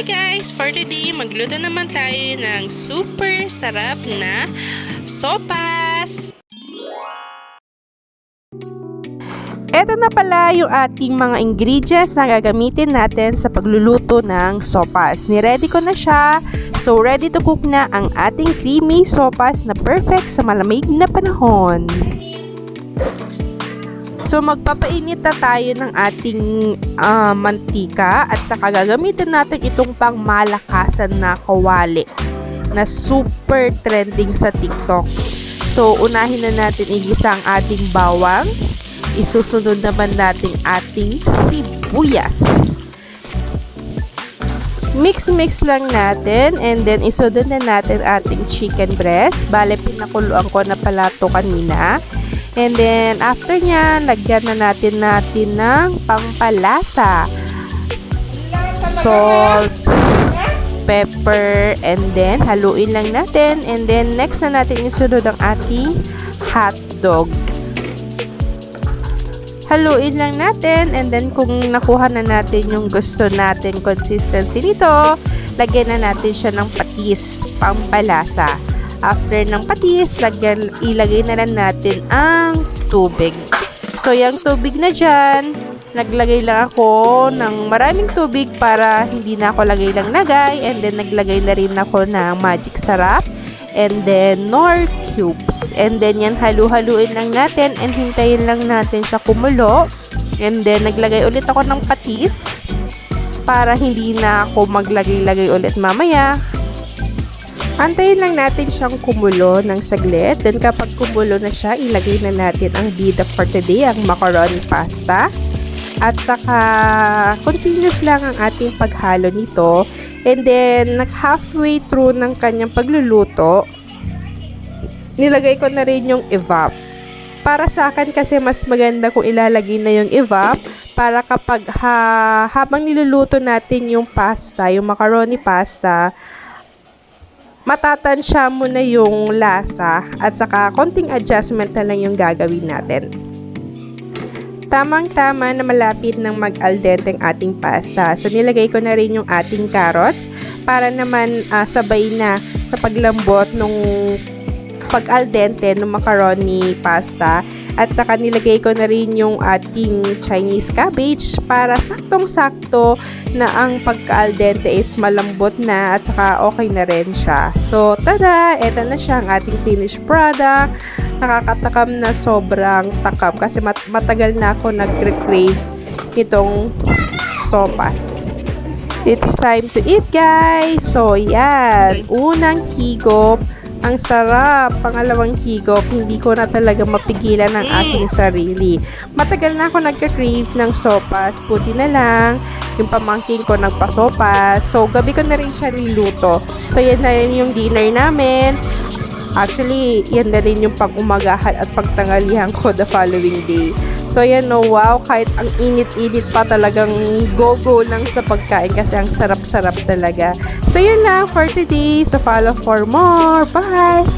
Hi guys! For today, magluto naman tayo ng super sarap na sopas! Ito na pala yung ating mga ingredients na gagamitin natin sa pagluluto ng sopas. Ni-ready ko na siya. So, ready to cook na ang ating creamy sopas na perfect sa malamig na panahon. So, magpapainit na tayo ng ating ah, mantika at saka gagamitin natin itong pang malakasan na kawali na super trending sa TikTok. So, unahin na natin igisa ang ating bawang. Isusunod naman natin ating sibuyas. Mix-mix lang natin and then isunod na natin ating chicken breast. Bale, pinakuluan ko na pala to kanina. And then, after nyan, lagyan na natin natin ng pampalasa. Salt, pepper, and then haluin lang natin. And then, next na natin isunod ang ating hot dog. Haluin lang natin and then kung nakuha na natin yung gusto natin consistency nito, lagyan na natin siya ng patis, pampalasa. After ng patis, lagyan, ilagay na lang natin ang tubig. So, yung tubig na dyan, naglagay lang ako ng maraming tubig para hindi na ako lagay lang lagay and then naglagay na rin ako ng magic sarap and then nor cubes. And then yan halu-haluin lang natin and hintayin lang natin siya kumulo. And then naglagay ulit ako ng patis para hindi na ako maglagay-lagay ulit mamaya. Antayin lang natin siyang kumulo ng saglit. Then kapag kumulo na siya, ilagay na natin ang bida for today, ang macaroni pasta. At saka continuous lang ang ating paghalo nito. And then, nag-halfway through ng kanyang pagluluto, nilagay ko na rin yung evap. Para sa akin kasi mas maganda kung ilalagay na yung evap para kapag ha, habang niluluto natin yung pasta, yung macaroni pasta, matatansya mo na yung lasa at saka konting adjustment na lang yung gagawin natin. Tamang-tama na malapit ng mag-al dente ang ating pasta. So, nilagay ko na rin yung ating carrots para naman ah, sabay na sa paglambot nung pag-al dente ng macaroni pasta. At saka nilagay ko na rin yung ating Chinese cabbage para saktong-sakto na ang pagka-al dente is malambot na at saka okay na rin siya. So, tada! Ito na siya ang ating finished product nakakatakam na sobrang takam kasi mat- matagal na ako nag-crave nitong sopas. It's time to eat, guys! So, yan. Unang higop. Ang sarap. Pangalawang higop. Hindi ko na talaga mapigilan ang aking sarili. Matagal na ako nagka-crave ng sopas. Puti na lang. Yung pamangking ko nagpasopas. So, gabi ko na rin siya niluto. So, yan na rin yung dinner namin. Actually, yan na rin yung pang-umagahan at pagtangalihan ko the following day. So, yan no, wow, kahit ang init-init pa talagang go-go lang sa pagkain kasi ang sarap-sarap talaga. So, yun lang for today. So, follow for more. Bye!